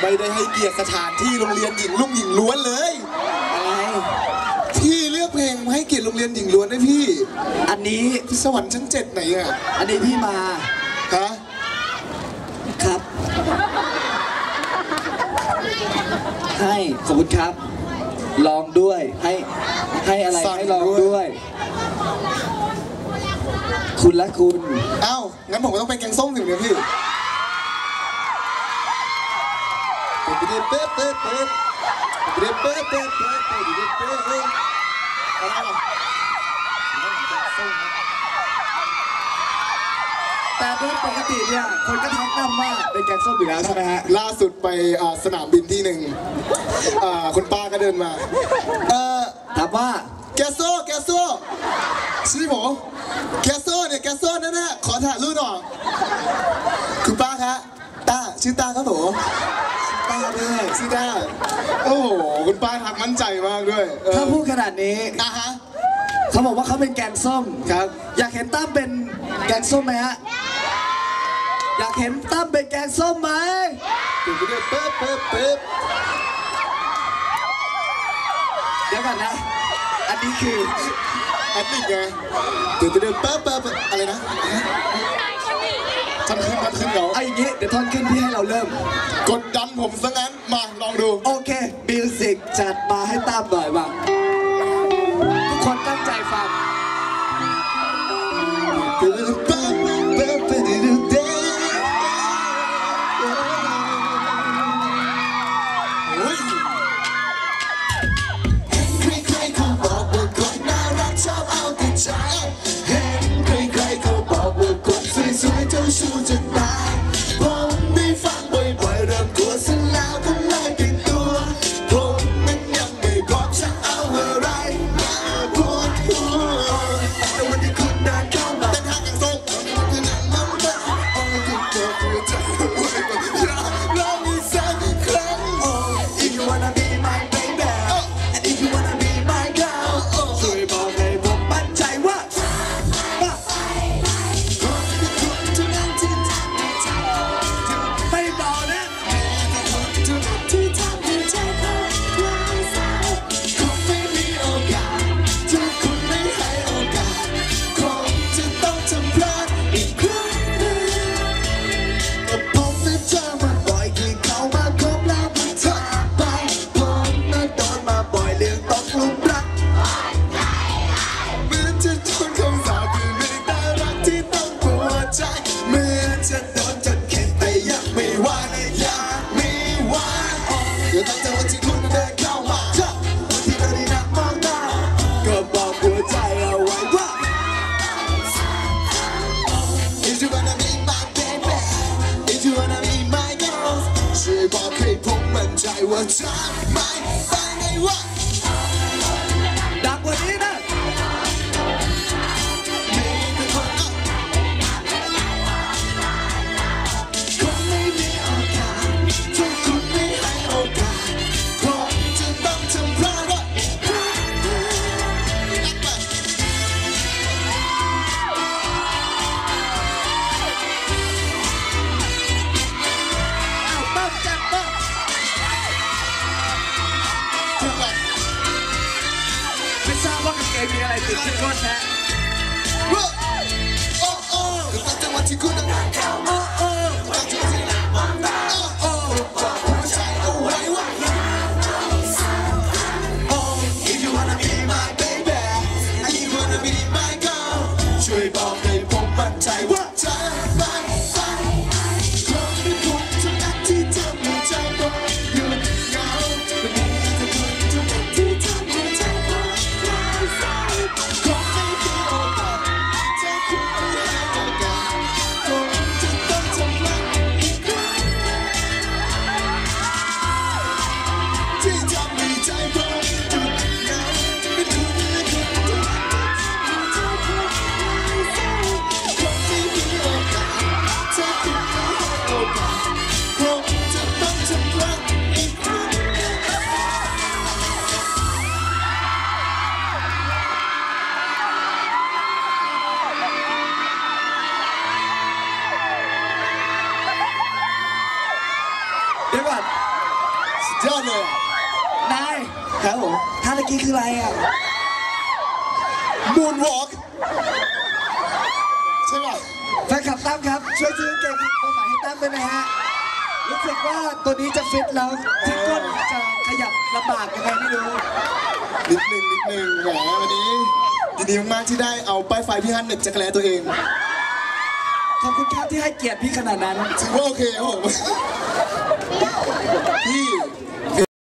ไม่ได้ให้เกียรติสถานที่โรงเรียนหญิงลุ่มหญิงล้วนเลยอะไรพี่เลือกเพลงมาให้เกียรติโรงเรียนหญิงล้วนด้วยพี่อันนี้ สวรรค์ชั้นเจ็ดไหนอะอันนี้พี่มาฮะครับให้ขอบคุณครับ ลองด้วยให้ให้อะไรให้ลองด้วย คุณและคุณ เอ้างั้นผมก็ต้องเป็นแกงส้มถึงเนี่ยพี่ แต่โดยปกติเนี่ยคนก็ทักนำว่าเป็นแกงส้มอยู่แล้วใช่ไหมฮะล่าสุดไปอ่าสนามบินที่หนึ่งอ่าคุณป้าก็เดินมาเออถามว่าแกสโซแกสโซชี้ผมแกสโซเนี่ยแกสโซนั่นแหละขอถ่ายรูปหน่อยคุณป้าคะต้าชื่อต้าครับผมาด้วยชื่อต้าโอ้โหคุณป้าทักมั่นใจมากด้วยเออถ้าพูดขนาดนี้ อะฮะ เขาบอกว่าเขาเป็นแกงส้ม ครับ อยากเห็นตั้มเป็นแกงส้มไหมฮะ อยากเห็นตั้มเป็นแกงส้มไหม ถึงไปด้วยเป๊ะเป๊ะเป๊ะเดี๋ยวก่อนนะ อันนี้คือแอดมิดไงถึงไปด้วยเป๊ะเป๊ะเป๊ะอะไรนะท่าน ขึ้นท่านขึ้นเขาเอาอย่างนี้เดี๋ยวท่อนขึ้นพี่ให้เราเริ่ม กดดันผมซะงั้นมาลองดู โอเคมิวสิกจัดมาให้ตามหน่อยบ้างทุกคนตั้งใจฟัง 翅膀可以蓬门，在我长满翻给我。当我一。 ทราบว่ากางเกงมีอะไรติดที่ก้นนะโอ้โอ้โอ้ก็ตั้งแต่วันที่คุณเดินเข้ามาโอ้ตั้งแต่วันที่นั่งมองตาโอ้บอกหัวใจเอาไว้ว่า Oh if you wanna be my baby and you wanna be my girl ช่วยบอกให้ผมมั่นใจว่า ยอดเลยอะนายครับผมท่าตะกี้คืออะไรอะ มูนวอล์กใช่ป่ะแฟนคลับตั้มครับ ช่วยซื้อกางเกงตัวใหม่ให้ตั้มด้วยนะฮะ รู้สึกว่าตัวนี้จะฟิตแล้วที่ก้นจะขยับลำบากยังไงไม่รู้ นิดนึงนิดนึงแหมวันนี้ยินดีมากๆที่ได้เอาป้ายไฟพี่ฮันหนึกจักรแลตัวเองขอบคุณครับที่ให้เกียรติพี่ขนาดนั้น ถือว่าโอเคครับผมพี่